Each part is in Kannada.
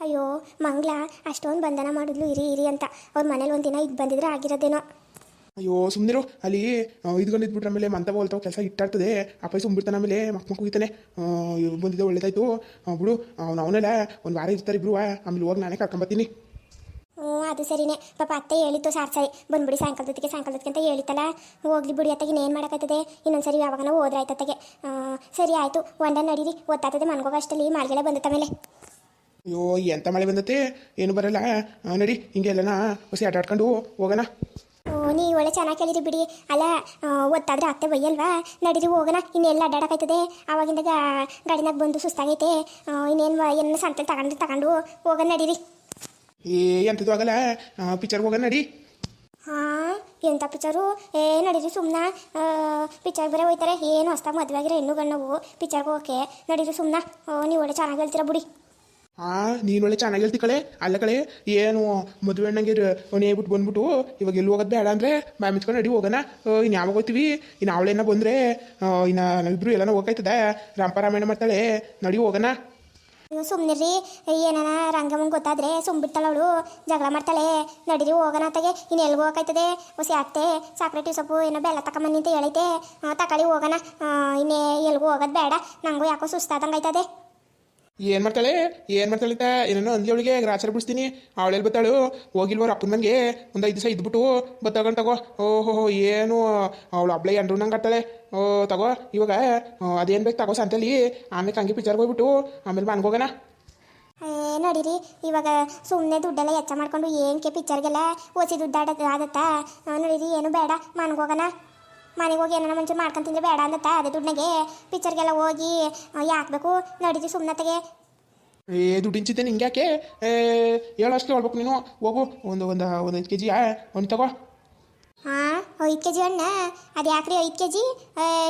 ಅಯ್ಯೋ ಮಂಗ್ಲ ಅಷ್ಟೊಂದು ಬಂಧನ ಮಾಡಿದ್ಲು ಇರಿ ಇರಿ ಅಂತ. ಅವ್ರ ಮನೇಲಿ ಒಂದಿನ ಈಗ ಬಂದಿದ್ರೆ ಆಗಿರೋದೇನೋ. ಅಯ್ಯೋ ಸುಮ್ಮನಿರು ಅಲ್ಲಿ ಇದ್ಕೊಂಡು ಇದ್ಬಿಟ್ರೆ ಆಮೇಲೆ ಮಂತ ಹೋಲ್ತಾವ ಕೆಲಸ ಇಟ್ಟಾಗ್ತದೆ ಅಪ್ಪ ಸುಮ್ಬಿಡ್ತಾನೆ ಆಮೇಲೆ ಮಕ್ ಮಕ್ಕಿತಾನೆ ಹೋಗ್ತಾನೆ ಬಂದಿದ್ದೆ ಒಳ್ಳೇದಾಯ್ತು. ಬಿಡು ಅವ್ನು ಅವನೆಲ್ಲ ಒಂದು ವಾರ ಇರ್ತಾರೆ ಇಬ್ರು ಆಮೇಲೆ ಹೋಗಿ ನಾನೇ ಕರ್ಕೊಂಬತ್ತೀನಿ ಹ್ಞೂ ಅದು ಸರಿನೇ. ಪಾಪ ಅತ್ತೆ ಹೇಳಿತ್ತು ಸಾರ್ ಸರಿ. ಬಂದ್ಬಿಡಿ ಸಾಯಂಕಾಲದೊತ್ತಿಗೆ ಸಾಯಂಕಾಲದೊತ್ತಿಗೆ ಅಂತ ಹೇಳಿತ್ತಲ್ಲ. ಹೋಗ್ಲಿ ಬಿಡಿ ಅತ್ತಗೆ ಇನ್ನೇನು ಮಾಡೋಕ್ಕಾಯ್ತದೆ ಇನ್ನೊಂದ್ಸರಿ ಯಾವಾಗನ ಹೋದ್ರೆ ಆಯ್ತತ್ತಗೆ ಸರಿ ಆಯಿತು. ಒಂದ ನಡೀರಿ. ಗೊತ್ತಾಗ್ತದೆ ಮನ್ಗೋಗ ಅಷ್ಟಲ್ಲಿ ಮಾಲ್ಗೆಲ್ಲ ಬಂದತ್ತ ಮೇಲೆ ಅಯ್ಯೋ ಎಂತ ಮಳೆ ಬಂದತೆ? ಏನು ಬರಲ್ಲ. ನಡಿ ಹಿಂಗೆ ಎಲ್ಲನ ಹೊಸಿ ಆಟ ಆಡ್ಕೊಂಡು ಹೋಗೋಣ. ಓ ನೀ ಒಳ್ಳೆ ಚೆನ್ನಾಗಿ ಕೇಳಿದ್ರಿ ಬಿಡಿ. ಅಲ್ಲ ಒತ್ತಾದ್ರೆ ಅತ್ತೆ ಬೈಯಲ್ವಾ? ನಡೀರಿ ಹೋಗೋಣ. ಇನ್ನೆಲ್ಲ ಅಡ್ಡಾಡಕೈತದೆ ಆವಾಗಿಂದ ಗಾಡಿನಾಗ ಬಂದು ಸುಸ್ತಾಗೈತೆ. ಇನ್ನೇನು ಏನು ಸಂತೆ ತಗೊಂಡು ತಗೊಂಡು ಹೋಗೋಣ ನಡೀರಿ. ಏ ಎಂಥದ್ದು ಆಗಲ್ಲ. ಪಿಕ್ಚರ್ಗೆ ಹೋಗೋಣ ನಡಿ. ಹಾಂ ಎಂಥ ಪಿಕ್ಚರು ಏ ನಡೀರಿ ಸುಮ್ಮನೆ ಪಿಚ್ಚರ್ ಬೇರೆ ಹೋಯ್ತಾರೆ. ಏನು ಹೊಸ್ತಾಗ ಮದುವೆ ಆಗಿರೋ ಹೆಣ್ಣು ಗಣ್ಣವು ಪಿಚ್ಚರ್ಗೆ ಹೋಗಕ್ಕೆ. ನಡೀರಿ ಸುಮ್ಮನೆ ನೀವು ಒಳ್ಳೆ ಚೆನ್ನಾಗಿ ಹೇಳ್ತೀರಾ ಬಿಡಿ. ಹಾಂ ನೀನು ಒಳ್ಳೆ ಚೆನ್ನಾಗಿ ಹೇಳ್ತಿ ಕಳೆ. ಅಲ್ಲ ಕಳೆ ಏನು ಮದುವೆ ಅಣ್ಣಂಗೆ ಅವನೇ ಬಿಟ್ಟು ಬಂದ್ಬಿಟ್ಟು ಇವಾಗ ಎಲ್ಲಿ ಹೋಗೋದು ಬೇಡ ಅಂದರೆ ಬಾಯ್ ಮಿಚ್ಕೊಂಡು ನಡಿ ಹೋಗೋಣ. ಇನ್ನು ಯಾವಾಗ ಹೋಗ್ತೀವಿ? ಇನ್ನು ಅವಳೇನ ಬಂದರೆ ಇನ್ನು ನಾವಿಬ್ರು ಎಲ್ಲನ ಹೋಗಾಯ್ತದ ರಾಮಪಾರಾಮಾಯಣ ಮಾಡ್ತಾಳೆ. ನಡಿ ಹೋಗೋಣ. ಸುಮ್ಮನಿರ್ರಿ ಸುಮ್ಮನಿರಿ ಏನಾನ ರಂಗಮ್ಮಂಗೆ ಗೊತ್ತಾದ್ರೆ ಸುಮ್ಬಿಡ್ತಾಳೆ ಅವಳು. ಜಗಳ ಮಾಡ್ತಾಳೆ. ನಡೀರಿ ಹೋಗೋಣ ಅತ್ತಗೆ. ಇನ್ನು ಎಲ್ಲಿ ಹೋಗಾಯ್ತದೆ ಹೊಸ ಅತ್ತೆ ಸಾಕ್ರೆಟಿ ಸೊಪ್ಪು ಏನೋ ಬೆಲ್ಲ ತಕೊಂಬನ್ನಿ ಅಂತ ಹೇಳೈತೆ. ತಕಳಿ ಹೋಗೋಣ. ಆ, ಇನ್ನೇ ಎಲ್ಗೂ ಹೋಗೋದು ಬೇಡ. ನಂಗೂ ಯಾಕೋ ಸುಸ್ತಾದಂಗೆ ಆಯ್ತದೆ. ಏನು ಮಾಡ್ತಾಳೆ? ಏನು ಮಾಡ್ತಾಳೆ ಅಂತ ಏನೇನೋ ಅಂದ್ಲಿ ಅವಳಿಗೆ ಗ್ರಾಚಾರ ಬಿಡಿಸ್ತೀನಿ. ಅವಳೆಲ್ಲಿ ಬತ್ತಾಳು ಹೋಗಿಲ್ವರ ಅಪ್ಪನ ಮನೆಗೆ? ಒಂದು ಐದು ದಿವಸ ಇದ್ಬಿಟ್ಟು ಬತ್ತಾಗಂಡು ತಗೋ ಓಹೋ, ಏನು? ಅವಳು ಅಬ್ಳೆ ಎಂಡ್ರು ನಂಗೆ ಓ, ತಗೋ, ಇವಾಗ ಅದೇನು ಬೇಕು ತಗೋ ಸಂತಲ್ಲಿ ಆಮೇಲೆ ಹಂಗೆ ಪಿಚಾರ್ ಹೋಗ್ಬಿಟ್ಟು, ಆಮೇಲೆ ಮನ್ಗೆ ಹೋಗೋಣ. ಏ, ನಡೀರಿ, ಇವಾಗ ಸುಮ್ಮನೆ ದುಡ್ಡೆಲ್ಲ ಹೆಚ್ಚ ಮಾಡ್ಕೊಂಡು ಏನಕ್ಕೆ ಪಿಕ್ಚರ್ಗೆಲ್ಲ ಓಸಿ ದುಡ್ಡಾಡ ಆಗತ್ತಾ? ನೋಡಿರಿ, ಏನು ಬೇಡ ಮನ್ಗೋಗೋಣ ಮನೆಗೆ ಹೋಗಿ ಏನಾರ ಮುಂಚೆ ಮಾಡ್ಕೊಂಡು ತಿಂದ್ರೆ ಬೇಡ ಅಂದತ್ತ ಅದೇ ದುಡ್ಡಿನಾಗೆ ಪಿಕ್ಚರ್ಗೆಲ್ಲ ಹೋಗಿ ಯಾಕಬೇಕು ನಡೀತಿ ಸುಮ್ಮನೆ ಏ ದುಡ್ಡಿನ ಚಿಂತೆ ನಿಂಗೆ ಯಾಕೆ? ಹೇಳೋಷ್ಟು ಹೇಳ್ಬೇಕು ನೀನು. ಹೋಗು ಒಂದು ಒಂದು ಒಂದು ಐದು ಕೆ ಜಿ ಒಂದು ತಗೋ. ಹಾಂ ಐದು ಕೆ ಜಿ ಅಣ್ಣ ಅದು ಯಾಕ್ರಿ ಐದು ಕೆ ಜಿ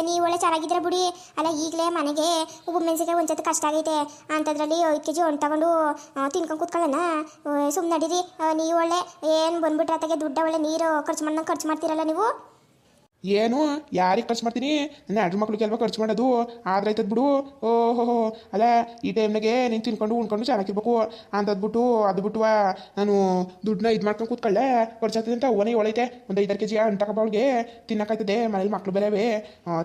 ನೀವು ಒಳ್ಳೆ ಚೆನ್ನಾಗಿದ್ರೆ ಬಿಡಿ. ಅಲ್ಲ ಈಗಲೇ ಮನೆಗೆ ಉಪ್ಪು ಮೆಣಸಿಗೆ ಒಂದ್ಸತಿ ಕಷ್ಟ ಆಗೈತೆ. ಅಂಥದ್ರಲ್ಲಿ ಐದು ಕೆ ಜಿ ಹಣ್ಣು ತಗೊಂಡು ತಿನ್ಕೊಂಡು ಕೂತ್ಕೊಳ್ಳೋಣ. ಸುಮ್ಮನೆ ನಡೀರಿ. ನೀವು ಒಳ್ಳೆ ಏನು ಬಂದ್ಬಿಟ್ರೆ ಅತ್ತಾಗೆ ದುಡ್ಡ ಒಳ್ಳೆ ನೀರು ಖರ್ಚು ಮಾಡ್ದಂಗೆ ಖರ್ಚು ಮಾಡ್ತೀರಲ್ಲ ನೀವು? ಏನು? ಯಾರಿಗೆ ಖರ್ಚು ಮಾಡ್ತೀನಿ? ನನ್ನ ಹೆಣ್ಣು ಮಕ್ಕಳು ಅಲ್ವಾ ಖರ್ಚು ಮಾಡೋದು ಆದ್ರೆ ಆಯ್ತದ ಬಿಡು. ಓಹೋ ಅಲ್ಲ, ಈ ಟೈಮ್ನಾಗೆ ನೀನು ತಿನ್ಕೊಂಡು ಉಣ್ಕೊಂಡು ಚೆನ್ನಾಗಿರ್ಬೇಕು. ಅಂತದ್ಬಿಟ್ಟು ಅದು ಬಿಟ್ಟು ನಾನು ದುಡ್ಡನ್ನ ಇದು ಮಾಡ್ಕೊಂಡು ಕೂತ್ಕೊಳ್ಳೆ. ಖರ್ಚಾಗ್ತದೆ ಅಂತ ಓನೇ ಒಳೈತೆ ಒಂದು ಐದಾರು ಕೆ ಜಿ ಅಂಟ ಕಬ್ಬಾಳ್ಗೆ ತಿನ್ನಕ್ಕಾಯ್ತದೆ ಮನೇಲಿ ಮಕ್ಳು ಬೇರೆವೇ.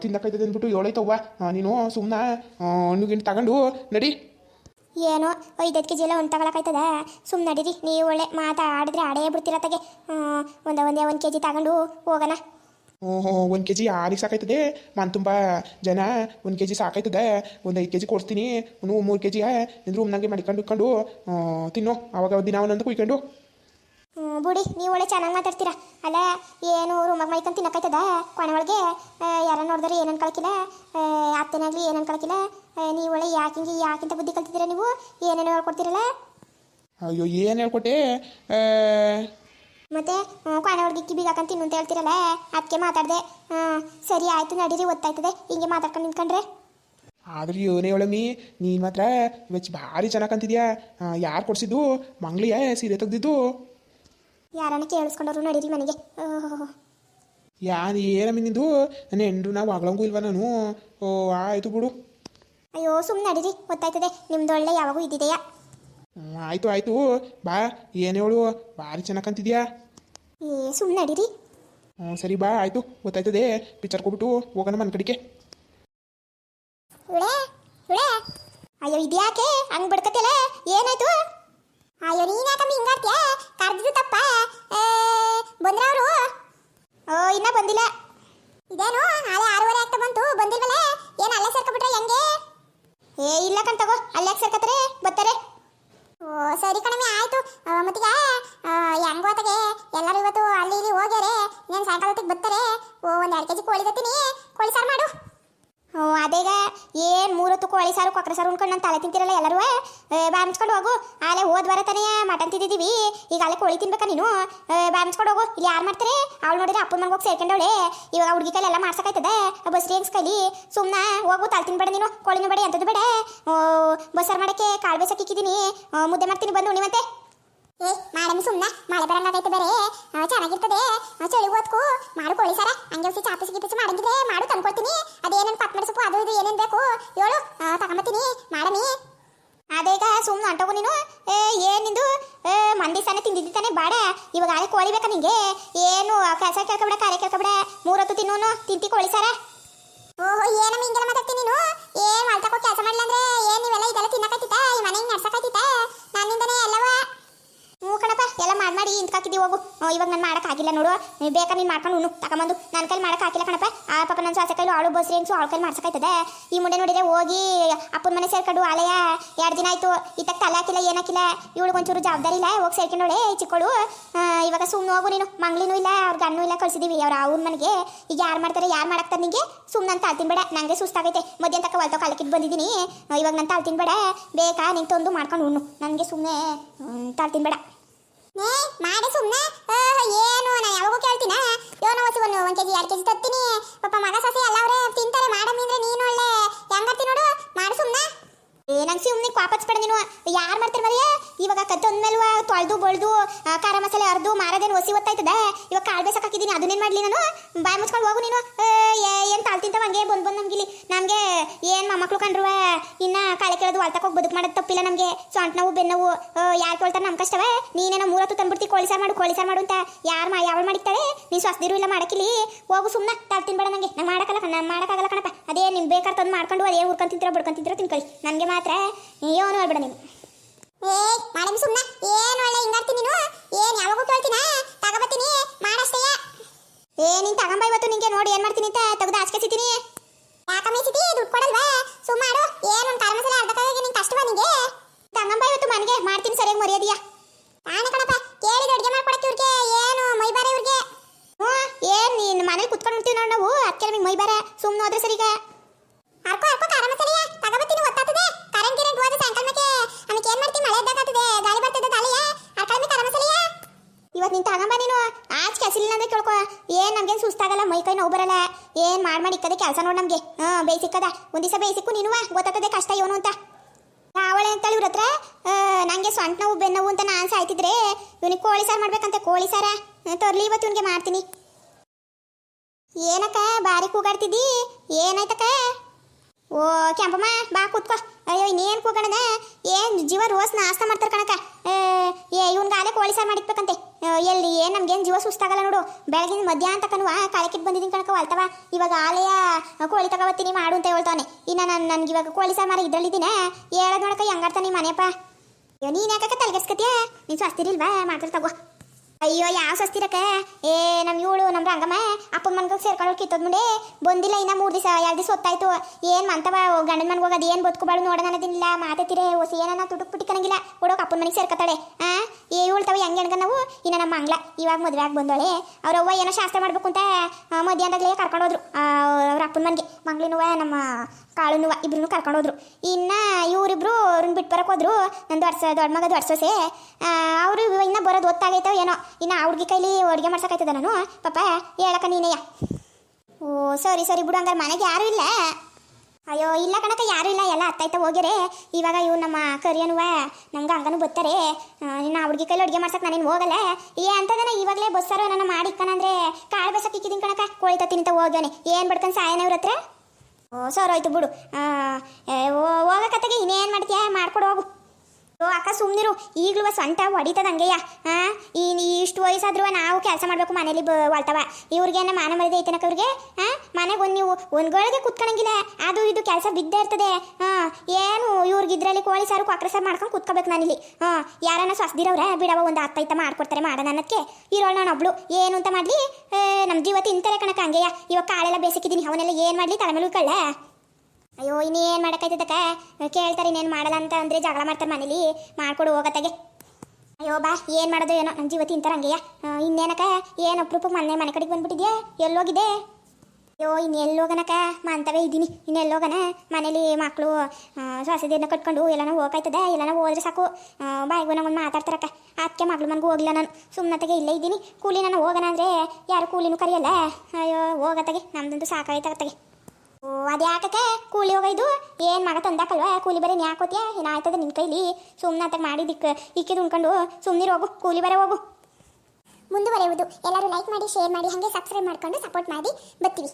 ತಿನ್ನಕ್ಕಾಯ್ತದೆ ಅಂದ್ಬಿಟ್ಟು ಏಳೈತವ್ವ ನೀನು ಸುಮ್ಮನೆ ಹಣ್ಣುಗಿಣ್ಣು ತಗೊಂಡು ನಡಿ. ಏನೋ, ಐದೈದು ಕೆ ಜಿ ಎಲ್ಲ ಒಂದು ತಗೊಳಕಾಯ್ತದ ಸುಮ್ಮನೆ ನಡೀರಿ, ನೀವು ಒಳ್ಳೆ ಮಾತಾಡಿದ್ರೆ ಆಡೇ ಬಿಡ್ತೀರತ್ತಾಗೆ ಒಂದೇ ಒಂದೇ ಒಂದು ಕೆ ಜಿ ತಗೊಂಡು ಹೋಗೋಣ. ಓಹೋ ಒಂದು ಕೆ ಜಿ ಯಾರಿಗೆ ಸಾಕಾಯ್ತದೆ ಮನ್ ತುಂಬ ಜನ ಒಂದು ಕೆ ಜಿ ಸಾಕಾಯ್ತದೆ ಒಂದು ಐದು ಕೆ ಜಿ ಕೊಡ್ತೀನಿ ಒಂದು ಮೂರು ಕೆ ಜಿ ಇನ್ನು ರೂಮ್ನಾಗೆ ಮಡಿಕೊಂಡು ಇಟ್ಕೊಂಡು ತಿನ್ನೋ ಅವಾಗ ದಿನ ಒಂದೊಂದು ಕುಯ್ಕೊಂಡು. ಬುಡಿ ನೀವು ಒಳ್ಳೆ ಚೆನ್ನಾಗಿ ಮಾತಾಡ್ತೀರಾ? ಅಲ್ಲ ಏನು ರೂಮಾಗ ಮೈಕೊಂಡು ತಿನ್ನಕಾಯ್ತದ? ಕೊನೆ ಒಳಗೆ ಯಾರ ನೋಡಿದ್ರೆ ಏನು ಅನ್ಕೊಳಕಿಲ್ಲ ಅತ್ತೆನಾಗ್ಲಿ ಏನು ಅನ್ಕೊಳಕಿಲ್ಲ ನೀವು ಒಳ್ಳೆ ಯಾಕಿಂಗೆ ಯಾಕಿಂತ ಬುದ್ಧಿ ಕಲ್ತಿದ್ದೀರಾ ನೀವು? ಏನೇನು ಹೇಳ್ಕೊಡ್ತೀರಲ್ಲ? ಅಯ್ಯೋ ಏನು ಹೇಳ್ಕೊಟ್ಟೆ ಮತ್ತೆ ಕೊನೆ ಹೊಡೆದು ಇಕ್ಕಿ ಬೀಗಾಕಂತ ಹಾಕೊಂಡು ತಿನ್ನು ಅಂತ ಹೇಳ್ತೀರಲ್ಲ ಅದಕ್ಕೆ ಮಾತಾಡಿದೆ. ಸರಿ ಆಯ್ತು ನಡೀರಿ ಗೊತ್ತಾಯ್ತದೆ ಹಿಂಗೆ ಮಾತಾಡ್ಕೊಂಡು ನಿಂತ್ಕೊಂಡ್ರೆ? ಆದ್ರೆ ಏನೇ ಒಳಮಿ ನೀನು ಮಾತ್ರ ಇವತ್ತು ಭಾರಿ ಚೆನ್ನಾಗಿ ಅಂತಿದ್ಯಾ ಯಾರು ಕೊಡ್ಸಿದ್ದು? ಮಂಗ್ಳಿಯ ಸೀರೆ ತೆಗ್ದಿದ್ದು? ಯಾರನ್ನ ಕೇಳಿಸ್ಕೊಂಡವ್ರು ನಡೀರಿ ಮನೆಗೆ. ಯಾರು ಏನಮ್ಮಿ ನಿಂದು? ನನ್ನ ಹೆಂಡ್ರು ನಾವು ಆಗ್ಲಂಗೂ ಇಲ್ವಾ ನಾನು? ಓ ಆಯಿತು ಬಿಡು. ಅಯ್ಯೋ ಸುಮ್ಮನೆ ನಡೀರಿ ಗೊತ್ತಾಯ್ತದೆ ನಿಮ್ದು ಒಳ್ಳೆ ಯಾವಾಗೂ ಇದ್ದಿದೆಯಾ? ಹ್ಮ್, ಆಯ್ತು ಆಯಿತು. ಬಾ ಏನು ಹೇಳು? ಭಾರಿ ಚೆನ್ನಾಗಿ ಕಾಣ್ತಿದ್ಯಾ ಏ ಸುಮ್ಮನೆ ನಡೀರಿ. ಹ್ಞೂ ಸರಿ ಬಾ ಆಯ್ತು. ಗೊತ್ತಾಯ್ತದೆ. ಪಿಕ್ಚರ್ ಕೊಬಿಟ್ಟು ಹೋಗೋಣ ಮನೆ ಕಡೆಗೆ. ಇಳೆ ಇಳೆ ಅಯ್ಯೋ ಇದ್ಯಾಕೆ? ಹಂಗ್ ಬಡ್ಕತಿಯಲ್ಲ? ಏನಾಯ್ತು ಅಯ್ಯೋ ನೀನ್ ಯಾಕಮ್ಮ ಹಿಂಗಾಡ್ತೀಯ ಕರ್ದಿದ್ದು ತಪ್ಪ ಬಂದ್ರ ಅವರು ಓ ಇನ್ನ ಬಂದಿಲ್ಲ ಇದೇನು ನಾಳೆ ಆರೂವರೆ ಆಗ್ತಾ ಬಂತು ಬಂದಿಲ್ವಲ್ಲ ಏನು ಅಲ್ಲೇ ಸೇರ್ಕೊಬಿಟ್ರೆ ಹೆಂಗೆ ಏ ಇಲ್ಲ ಕಣ್ ತಗೋ ಅಲ್ಲೇ ಸೇರ್ಕತ್ತಾರೆ ಬರ್ತಾರೆ ಓ ಸರಿ ಕಣಮಿ ಆಯ್ತು ಆ, ಮತ್ತೀಗ ಆ, ಹೆಂಗೋ ಆತಗೆ ಎಲ್ಲರೂ ಇವತ್ತು ಅಲ್ಲಿ ಇಲ್ಲಿ ಹೋಗ್ಯಾರೆ ಸಾಯಂಕಾಲ ಹೊತ್ತಿಗೆ ಬರ್ತಾರೆ, ಓ, ಒಂದು ಎರಡು ಕೆ ಜಿ ಕೋಳಿ ತತ್ತೀನಿ, ಕೋಳಿ ಸಾರು ಮಾಡು. ಹ್ಞೂ, ಅದೇಗ ಏನು ಮೂರೊತ್ತು ಕೋಳಿ ಸಾರು ಕೊಕ್ಕರೆ ಸಾರು ಉಣ್ಕೊಂಡು ನಾನು ತಲೆ ತಿಂತಿರಲ್ಲ ಎಲ್ಲರೂ ಬಾಮಿಸ್ಕೊಂಡು ಹೋಗು. ಆಲೆ ಹೋದ ವಾರ ಮಟನ್ ತಿಂದಿದ್ದೀವಿ ಈಗ ಅಲ್ಲೇ ಕೋಳಿ ತಿನ್ಬೇಕಾ ನೀನು? ಬಾಮಿಸ್ಕೊಂಡು ಹೋಗು. ಇಲ್ಲಿ ಯಾರು ಮಾಡ್ತಾರೆ? ಅವ್ಳು ನೋಡಿದ್ರೆ ಅಪ್ಪನ ಮನೆಗೆ ಹೋಗಿ ಸೇರ್ಕೊಂಡವಳೆ. ಇವಾಗ ಹುಡುಗಿ ಕೈಲಿ ಎಲ್ಲ ಮಾಡ್ಸಕ್ಕಾಯ್ತದೆ. ಬಸ್ರಿ ಹೆಂಗ್ಸ್ ಕೈಲಿ? ಸುಮ್ಮನೆ ಹೋಗು, ತಲೆ ತಿನ್ಬೇಡ ನೀನು. ಕೋಳಿನೂ ಬೇಡ, ಎಂಥದ್ದು ಬೇಡ. ಬಸ್ಸಾರು ಮಾಡೋಕ್ಕೆ ಕಾಳು ಬೇಸಕ್ಕೆ ಇಕ್ಕಿದ್ದೀನಿ ಮುದ್ದೆ ಮಾಡ್ತೀನಿ, ಬಂದು ಉಣಿಮಂತೆ ಏ ಮಾಡಮ್ ಸುಮ್ಮನೆ ಮಳೆ ಬರಂಗಾಗೈತೆ ಬೇರೆ. ಚೆನ್ನಾಗಿರ್ತದೆ. ಚಳಿ ಓದ್ಕು ಮಾಡು ಕೋಳಿ ಸರ. ಹಂಗೆ ಹೊಸಿ ಚಾಪಿಸಿ ಗಿಪಿಸಿ ಮಾಡಂಗಿದ್ರೆ ಮಾಡು ತಂದ್ಕೊಡ್ತೀನಿ. ಅದೇನೇನು ಕೊತ್ತಂಬರಿ ಸೊಪ್ಪು, ಅದು ಇದು ಏನೇನು ಬೇಕು? ಹೇಳು. ತಗೊಂಬತ್ತೀನಿ. ಮಾಡಮಿ ಅದೇಗ ಸುಮ್ಮನೆ ಹೊಂಟೋಗು ನೀನು. ಏನ್ ನಿಂದು? ಮಂದಿ ಸನೆ ತಿಂದಿದ್ದಿ ತಾನೆ ಬಾಡ. ಇವಾಗ ಆಳೆ ಕೋಳಿ ಬೇಕಾ ನಿಂಗೆ? ಏನು ಕೆಲಸ ಕೇಳ್ಕೊಬೇಡ, ಕಾರ್ಯ ಕೇಳ್ಕೊಬೇಡ. ಮೂರೊತ್ತು ತಿನ್ನೋನು. ತಿಂತಿ ಕೋಳಿ ಸರ. ಓಹೋ, ಏನಮ್ಮ ಹಿಂಗೆಲ್ಲ ಮಾತಾಡ್ತೀನಿ ನೀನು? ಏನ್ ಹೊಲ್ತಕೋ ಕೆಲಸ ಮಾಡ್ಲಿಲ್ಲ ಅಂದ್ರೆ ಏನ್ ನೀವೆಲ್ಲ ಇದೆಲ್ಲ ತಿನ್ನಕತ್ತಿತ್ತ ಈ ಮನೆ ಹಿಂಗೆ ನಡ್ಸಕತ್ತಿತ್ತ ನನ್ನಿಂದನೇ ಎಲ್ಲವ ಹ್ಞೂ ಕಣಪ್ಪ ಎಲ್ಲ ಮಾಡಿ ಇಂತ ಇಂತ್ಕಾಕಿದ್ದಿ ಹೋಗು. ಇವಾಗ ನಾನು ಮಾಡಕ್ ಆಗಿಲ್ಲ ನೋಡು. ನೀವು ಬೇಕಾ ನೀನು ಮಾಡ್ಕೊಂಡು ಉಣ್ಣು. ತಗೊಂಬಂದು ನನ್ನ ಕೈಲಿ ಮಾಡೋಕ್ಕಾಗಿಲ್ಲ ಕಣಪ್ಪ. ಆ ಪಕ್ಕ ನನ್ನ ಸ್ವಾಸ ಕೈಲಿ ಆಳು ಬಸ್ರಿ ಅನ್ಸು ಅವಳ ಕೈಲಿ ಮಾಡ್ಸಕಾಯ್ತದೆ ಈ ಮುಂದೆ ನೋಡಿದ್ರೆ ಹೋಗಿ ಅಪ್ಪನ ಮನೆ ಸೇರ್ಕೊಂಡು ಆಲಯ ಎರಡು ದಿನ ಆಯ್ತು. ಇತ್ತಕ್ಕೆ ತಲೆ ಹಾಕಿಲ್ಲ ಏನಾಕಿಲ್ಲ ಇವಳಿಗೆ ಒಂಚೂರು ಜವಾಬ್ದಾರಿ ಇಲ್ಲ. ಹೋಗಿ ಸೇರ್ಕೊಂಡೋಳೆ ಚಿಕ್ಕಳು. ಇವಾಗ ಸುಮ್ಮನೆ ಹೋಗು ನೀನು. ಮಂಗ್ಳಿನೂ ಇಲ್ಲ, ಅವ್ರ ಗಣ್ಣು ಇಲ್ಲ, ಕಳ್ಸಿದೀವಿ. ಅವ್ರ ಅವ್ರ ಮನೆಗೆ. ಈಗ ಯಾರು ಮಾಡ್ತಾರೆ, ಯಾರು ಮಾಡಾಕ್ತಾರೆ ನಿಂಗೆ? ಸುಮ್ಮನೆ ಅಂತ ತಾಳ್ತೀನಿ ಬೇಡ. ನಂಗೆ ಸುಸ್ತಾಗೈತೆ. ಮಧ್ಯಾಹ್ನ ತಕ್ಕ ಒಳ್ತ ಕಾಲಕ್ಕಿದ್ದು ಬಂದಿದ್ದೀನಿ. ಇವಾಗ ನಾನು ತಾಳ್ತೀನಿ ಬೇಡ. ಬೇಕಾ ನಿಂಗೆ ತಂದು ಮಾಡ್ಕೊಂಡು ಉಣ್ಣು. ನನಗೆ ಸುಮ್ಮನೆ ತಾಳ್ತೀನಿ ಬೇಡ. ನೇ ಮಾಡಿ ಸುಮ್ಮನೆ ಏನು? ನಾನು ಯಾವಾಗೂ ಕೇಳ್ತೀನ? ಯೋನ ವಸಿ ಒಂದು ಒಂದು ಕೆಜಿ, ಎರಡು ಕೆಜಿ ತತ್ತೀನಿ. ಪಾಪ ಮಗ ಸಸಿ ಎಲ್ಲ ಅವರೇ ತಿಂತಾರೆ. ಮಾಡಮ್ಮಿ ಅಂದ್ರೆ ನೀನು ಒಳ್ಳೆ ಹೆಂಗತ್ತಿ ನೋಡು. ಮಾಡಿ ಸುಮ್ಮನೆ ನಂಗೆ ಸುಮ್ಮನೆ ಕಾಪಚ್ಬೇಡ ನೀನು. ಯಾರು ಮಾಡ್ತಾರೆ ಮರಿಯ? ಇವಾಗ ಕದ್ದು ಅಂದ್ಮೇಲೆ ತೊಳೆದು, ಬಳ್ದು ಖಾರ ಮಸಾಲೆ ಅರ್ದು, ಮಾರದೇನು ಒಸಿ ಒತ್ತಾಯ್ತದೆ? ಇವಾಗ ಕಾಳು ಬೇಸಕ್ಕೆ ಹಾಕಿದ್ದೀನಿ ಅದನ್ನೇನು ಮಾಡಲಿ ನಾನು? ಬಾಯಿ ಮುಚ್ಕೊಂಡು ಹೋಗು ನೀನು. ಏನು ತಾಳ್ ತಿಂತಾವ ಹಂಗೆ? ಬಂದು ಬಂದು ನಮಗಿಲ್ಲಿ ನಮಗೆ ಮೊಮ್ಮಕ್ಳು ಇನ್ನ ಕಾಳೆ ಕೇಳೋದು ಹೊಲ್ತಕ್ಕೆ ಹೋಗಿ ಬದುಕು ಮಾಡೋದು ತಪ್ಪಿಲ್ಲ ನಮಗೆ. ಸೊಂಟ ನೋವು ಬೆನ್ನವು ಯಾರು ಕೇಳ್ತಾರೆ ನಮ್ಮ ಕಷ್ಟವೇ? ನೀನೇನೋ ಮೂರತ್ತು ತಂದ್ಬಿಡ್ತಿ, ಕೋಳಿ ಸಾರು ಮಾಡು, ಕೋಳಿ ಸಾರು ಮಾಡು ಅಂತ ಯಾರು ಮಾ, ಯಾವಳು ಮಾಡಿರ್ತಾಳೆ ನೀನು ಸ್ವಸ್ದಿರು ಇಲ್ಲ ಮಾಡಕ್ಕಿಲ್ಲಿ ಹೋಗು ಸುಮ್ಮನೆ ತಾಳ್ ತಿನ್ಬೇಡ ನನಗೆ ನಾನು ಮಾಡಕ್ಕಲ್ಲ ನಾನು ಮಾಡೋಕ್ಕಾಗಲ್ಲ ಕಣಪ್ಪ. ಅದೇ ನಿಮ್ಗೆ ಬೇಕಾದ್ರೆ ತಂದು ಮಾಡ್ಕೊಂಡು, ಅದೇ ಬಡ್ಕೊಂಡ್ ತಿಂತಿರೋ, ತಿನ್ಕೊಳ್ಳಿ. ನನಗೆ ಮಾತ್ರ, ಏನು ಹೇಳ್ಬೇಡ ನೀನು ಏ ಮಾಡಮ್ ಸುಮ್ಮನೆ ಏನು ಒಳ್ಳೆ ಹಿಂಗಾಡ್ತೀನಿ ನೀನು ಏನು ಯಾವಾಗೂ ಕೇಳ್ತೀನ ತಗೋಬತ್ತೀನಿ ಮಾಡಷ್ಟೇಯ ಏ ನೀನ್ ತಗೊಂಬ ಇವತ್ತು ನಿಂಗೆ ನೋಡಿ ಏನ್ ಮಾಡ್ತೀನಿ ಅಂತ ತೆಗೆದು ಆಚೆ ಸಿತೀನಿ ಯಾಕಮ್ಮ ಸಿಟಿ ದುಡ್ಡು ಕೊಡಲ್ವಾ ಸುಮಾರು ಏನು ಒಂದು ಕಾಲ ಮಸಾಲೆ ಅರ್ಧ ಕಾಯಿಗೆ ನಿಂಗೆ ಕಷ್ಟವಾ ನಿಂಗೆ ತಗೊಂಬ ಇವತ್ತು ಮನೆಗೆ ಮಾಡ್ತೀನಿ ಸರಿಯಾಗಿ ಮರ್ಯಾದಿಯಾ ನಾನು ಕಣಪ್ಪ ಕೇಳಿದ ಅಡುಗೆ ಮಾಡ್ಕೊಡಕ್ಕೆ ಇವ್ರಿಗೆ ಏನು ಮೈಬಾರ ಇವ್ರಿಗೆ ಹ್ಞೂ ಏನು ನೀನು ಮನೇಲಿ ಕುತ್ಕೊಂಡು ಬಿಡ್ತೀವಿ ನೋಡಿ ನಾವು ಅದಕ್ಕೆ ಬರ ಸುಮ್ಮನೆ ಹೋದ್ರೆ ಸರಿಗ. ಅರ್ಕೋ ಅರ್ಕೋ ಖಾರ ಮಸಾಲೆಯ ತಗೋಬತ್ತೀನಿ ಒತ್ತಾತದೆ ಕರೆಂಟ್ ಗಿರೆಂಟ್ ಹೋದ ಸಾಯಂಕಾಲ ಮೇಲೆ ಆಮೇಲೆ ಏನ್ ಮಾಡ್ತೀನಿ ಮಳೆ ಎದ್ದಾಗ್ತದೆ ಗಾಳಿ ಬರ್ತದೆ ದಾಳಿಯ ಅರ್ಕಳಮೆ ಖಾರ ಮಸಾಲೆಯ ಇವತ್ತು ನೀನು ತಗೊಂಬ ನೀನು. ಆಚ್ ಕೆಸಿಲ್ಲ ಅಂದ್ರೆ ಕೇಳ್ಕೊ. ಏನ್ ನಮಗೆ ಸುಸ್ತಾಗಲ್ಲ ಮೈ ಕೈ ನೋವು ಬರಲ್ಲ. ಏನ್ ಮಾಡಿ ಮಾಡಿ ಇಕ್ಕದೆ ಕೆಲಸ ನೋಡು ನಮ್ಗೆ. ಹಾ ಬೇಯಿಸಿಕ್ಕದ ಒಂದ್ ದಿವಸ ಬೇಯಿಸಿಕ್ಕು ನೀನು ಗೊತ್ತಾಗ್ತದೆ ಕಷ್ಟ ಏನು ಅಂತ. ಅವಳೆ ಅಂತೇಳಿ ಇವ್ರ ಹತ್ರ? ಆ, ನಂಗೆ ಸೊಂಟ ನೋವು ಬೆನ್ನೋವು ಅಂತ ನಾನು ಸಾಯ್ತಿದ್ರೆ ಇವನಿಗೆ ಕೋಳಿ ಸಾರು ಮಾಡ್ಬೇಕಂತೆ ಕೋಳಿ ಸಾರ. ತರ್ಲಿ ಇವತ್ತು ಇವನಿಗೆ ಮಾಡ್ತೀನಿ. ಏನಕ್ಕ ಬಾರಿ ಕೂಗಾಡ್ತಿದ್ದಿ? ಏನಾಯ್ತಕ್ಕ? ಓ, ಕೆಂಪಮ್ಮ, ಬಾ ಕೂತ್ಕೋ. ಅಯ್ಯೋ, ಇನ್ನೇನು ಕೂಗಣದ? ಏನ್ ಜೀವ ರೋಸ್ ನಾಷ್ಟ ಮಾಡ್ತಾರೆ ಕಣಕ ಏ ಇವ್ನ್ಗೆ ಆಲೆ ಕೋಳಿ ಸಾರು ಮಾಡಿಕ್ಬೇಕಂತೆ ಎಲ್ಲಿ ಏನ್ ನಮ್ಗೇನು ಜೀವ ಸುಸ್ತಾಗಲ್ಲ ನೋಡು. ಬೆಳಗಿನ ಮಧ್ಯಾಹ್ನ ತಕನುವ ಕಾಳಕಿಟ್ ಬಂದಿದ್ದೀನಿ ಕಣಕ ಹೊಲ್ತವ ಇವಾಗ ಆಲೆಯ ಕೋಳಿ ತಗೋಬತ್ತೀನಿ ಮಾಡು ಅಂತ ಹೇಳ್ತಾನೆ ಇನ್ನ ನಾನು, ನನ್ಗೆ ಇವಾಗ ಕೋಳಿ ಸಾರು ಮಾಡಿ ಇದ್ರಲ್ಲಿದ್ದೀನ. ಹೇಳೋದು ನೋಡಕ ಹೆಂಗಾಡ್ತಾನೆ ಮನೆಯಪ್ಪ. ನೀನ್ ಯಾಕಕ್ಕ ತಲೆಗೆಸ್ಕತಿಯ ನೀನ್ ಸ್ವಸ್ತಿರಿಲ್ವಾ? ಮಾತ್ರ ತಗೋ. ಅಯ್ಯೋ, ಯಾವ ಸಸ್ತಿರಕ ಏ, ನಮ್ ಇವಳು, ನಮ್ ರಂಗಮ್ಮ, ಅಪ್ಪನ ಮನ್ಗೆ ಸೇರ್ಕೊಂಡು ಕಿತ್ತೋದ್ ಮುಂದೆ ಬಂದಿಲ್ಲ ಇನ್ನ ಮೂರ್ ದಿವಸ, ಎರಡು ದಿವಸ ಹೊತ್ತಾಯ್ತು. ಏನ್ ಮಂತವ ಗಂಡನ ಮನ್ಗೆ ಹೋಗೋದು ಏನ್ ಬದುಕುಬಾಳು ನೋಡೋಣ ಅನ್ನೋದಿಲ್ಲ ಮಾತೈತಿರೆ ಹೊಸ ಏನನ್ನ ತುಡುಕ್ ಪುಟ್ಟಿಕನಂಗಿಲ್ಲ ಹುಡುಗ ಅಪ್ಪನ ಮನೆಗೆ ಸೇರ್ಕತ್ತಾಳೆ ಆ? ಏ ಉಳ್ತಾವ ಹೆಂಗೆ ಹೆಣ್ಗ ನಾವು? ಇನ್ನ ನಮ್ಮ ಮಂಗ್ಲ ಇವಾಗ ಮದುವೆ ಆಗಿ ಬಂದೋಳೆ ಅವ್ರವ್ವ ಏನೋ ಶಾಸ್ತ್ರ ಮಾಡ್ಬೇಕು ಅಂತ ಮಧ್ಯಾಹ್ನದಲ್ಲೇ ಕರ್ಕೊಂಡು ಹೋದ್ರು. ಅವ್ರ ಅಪ್ಪನ ಮನೆಗೆ. ಮಂಗ್ಳಿನುವ ನಮ್ಮ ಕಾಳುನುವ ಇಬ್ರು ಕರ್ಕೊಂಡು ಹೋದ್ರು. ಇನ್ನ ಇವರಿಬ್ರು ಅವ್ರನ್ನ ಬಿಟ್ಟು ಬರಕ್ ಹೋದ್ರು. ನನ್ನ ದೊಡ್ಡ ದೊಡ್ಡ ಮಗ ದೊಡ್ಡ ಸೊಸೆ ಅವರು ಇನ್ನ ಬರೋದು ಗೊತ್ತಾಗೈತೋ ಏನೋ. ಇನ್ನ ಹುಡ್ಗಿ ಕೈಲಿ ಅಡುಗೆ ಮಾಡ್ಸೋಕಾಯ್ತದ ನಾನು? ಪಾಪ ಹೇಳಕ್ಕ ನೀನೇಯ ಓ, ಸರಿ ಸರಿ ಬಿಡು, ಹಂಗಾರೆ ಮನೆಗೆ ಯಾರು ಇಲ್ಲ. ಅಯ್ಯೋ, ಇಲ್ಲ ಕಣಕ ಯಾರು ಇಲ್ಲ. ಎಲ್ಲ ಅತ್ತಾಯ್ತ ಹೋಗ್ಯಾರೆ. ಇವಾಗ ಇವ್ ನಮ್ಮ ಕರಿಯನುವ ನಂಗೆ ಹಂಗನು ಬರ್ತಾರೆ ನಿನ್ನ ಹುಡುಗಿ ಕೈಲಿ ಅಡುಗೆ ಮಾಡ್ಸಕ್ ನಾನೇನು ಹೋಗಲ್ಲ. ಏ, ಅಂತದನ ಇವಾಗಲೇ ಬಸ್ಸಾರು ನನ್ನ ಮಾಡಿಕ್ಕನಂದ್ರೆ ಕಾಳು ಬಸಕ್ಕೆ ಇಕ್ಕಿದ್ದೀನಿ ಕಣಕ ಕೊಳಿತ ತಿಂತ ಹೋಗ್ಯಾನೆ. ಏನು ಬಡ್ಕೊಂಡು ಸಾಯನ ಇವ್ರ ಹತ್ರ? ಓ, ಸರ್, ಆಯ್ತು ಬಿಡು. ಓ- ಹೋಗಕತ್ತಾಗೆ, ಇನ್ನೇನು ಮಾಡ್ತೀಯ? ಮಾಡ್ಕೊಡು ಹೋಗು. ಓ, ಅಕ್ಕ ಸುಮ್ಮನಿರು ಈಗಲೂ ಸೊಂಟ ಹೊಡಿತದ ಹಂಗೆಯ? ಹಾ ಈ ಇಷ್ಟು ವಯಸ್ಸಾದ್ರೂ ನಾವು ಕೆಲಸ ಮಾಡಬೇಕು ಮನೇಲಿ ಬ ಒಳ್ತವ ಇವ್ರಿಗೇನ ಮಾನ ಮರ್ಯಾದೆ ಐತನಕ ಇವ್ರಿಗೆ? ಹಾ ಮನೆಗೆ ಒಂದು ನೀವು ಒಂದ್ಗಳಿಗೆ ಕುತ್ಕೊಳಂಗಿಲ್ಲ ಅದು ಇದು ಕೆಲಸ ಬಿದ್ದೇ ಇರ್ತದೆ. ಹಾ ಏನು ಇವ್ರಿಗೆ ಇದ್ರಲ್ಲಿ ಕೋಳಿ ಸಾರು, ಕೊಕ್ರೆ ಸಾರು ಮಾಡ್ಕೊಂಡು ಕುತ್ಕೋಬೇಕು ನಾನಿಲ್ಲಿ. ಹಾ ಯಾರನ್ನ ಸ್ವಸ್ದಿರವ್ರೆ ಬಿಡವ ಒಂದು ಅತ್ತೈತ ಮಾಡ್ಕೊಡ್ತಾರೆ ಮಾಡೋಣ ಅನ್ನೋದಕ್ಕೆ ಇರೋಳು ನಾನು ಒಬ್ಳು. ಏನು ಅಂತ ಮಾಡಲಿ? ನಮ್ಮ ಜೀವ ತಿಂತಾರೆ ಕಣಕ ಹಂಗೆಯ? ಇವಾಗ ಕಾಳೆಲ್ಲ ಬೇಸಕ್ಕಿದ್ದೀನಿ ಅವನೆಲ್ಲ ಏನು ಮಾಡಲಿ? ತಲೆ ಮೇಲೆ ಅಯ್ಯೋ ಇನ್ನೇನು ಮಾಡೋಕ್ಕಾಯ್ತದಕ್ಕ ಕೇಳ್ತಾರೆ, ಇನ್ನೇನು ಮಾಡಲ್ಲ ಅಂತ ಅಂದರೆ ಜಗಳ ಮಾಡ್ತಾರೆ ಮನೇಲಿ. ಮಾಡ್ಕೊಡು ಹೋಗತ್ತಾಗೆ. ಅಯ್ಯೋ, ಬಾ, ಏನು ಮಾಡೋದು ಏನೋ? ನನ್ನ ಜೀವ ತಿಂತಾರೆ ಹಂಗೆಯ? ಇನ್ನೇನಕ್ಕ? ಏನು ಅಪ್ರೂಪ ಮೊನ್ನೆ ಮನೆ ಕಡೆಗೆ ಬಂದ್ಬಿಟ್ಟಿದ್ಯಾ? ಎಲ್ಲೋಗಿದೆ ಅಯ್ಯೋ ಇನ್ನೆಲ್ಲೋಗನಕ ಮಂತವೇ ಇದ್ದೀನಿ. ಇನ್ನೆಲ್ಲೋಗನ ಮನೇಲಿ ಮಕ್ಕಳು ಸೊಸೆದಿನ ಕಟ್ಕೊಂಡು ಎಲ್ಲನ ಹೋಗಾಯ್ತದ ಎಲ್ಲನ ಹೋದ್ರೆ ಸಾಕು. ಬಾಯಿಗೂ ನಂಗೊಂದು ಮಾತಾಡ್ತಾರಕ್ಕ. ಅದಕ್ಕೆ ಮಗಳು ಮನ್ಗೂ ಹೋಗಿಲ್ಲ ನಾನು. ಸುಮ್ಮನತೆಗೆ ಇಲ್ಲೇ ಇದ್ದೀನಿ. ಕೂಲಿ ನಾನು ಹೋಗೋಣ ಅಂದರೆ ಯಾರು ಕೂಲಿನೂ ಕರಿಯಲ್ಲ? ಅಯ್ಯೋ, ಹೋಗತ್ತಾಗೆ. ನಮ್ದಂತೂ ಸಾಕಾಯ್ತಾಗತ್ತಾಗೆ ಅದ್ಯಾಕಕ್ಕೆ ಕೂಲಿ ಹೋಗೈದು ಏನು ಮಗ ತಂದಾಕಲ್ವ? ಕೂಲಿ ಬರೀ ನೀ ಹಾಕೋತಿಯಾ ಏನಾಯ್ತದ ನಿನ್ನ ಕೈಲಿ? ಸುಮ್ಮನೆ ಮಾಡಿದ್ದಕ್ಕೆ ಇಕ್ಕಿದು ಉಣ್ಕೊಂಡು ಸುಮ್ಮನೆ ಹೋಗು, ಕೂಲಿ ಬರೇ ಹೋಗು. ಮುಂದುವರೆಯುವುದು. ಎಲ್ಲರೂ ಲೈಕ್ ಮಾಡಿ ಶೇರ್ ಮಾಡಿ, ಹಾಗೆ ಸಬ್ಸ್ಕ್ರೈಬ್ ಮಾಡ್ಕೊಂಡು ಸಪೋರ್ಟ್ ಮಾಡಿ. ಬರ್ತೀವಿ.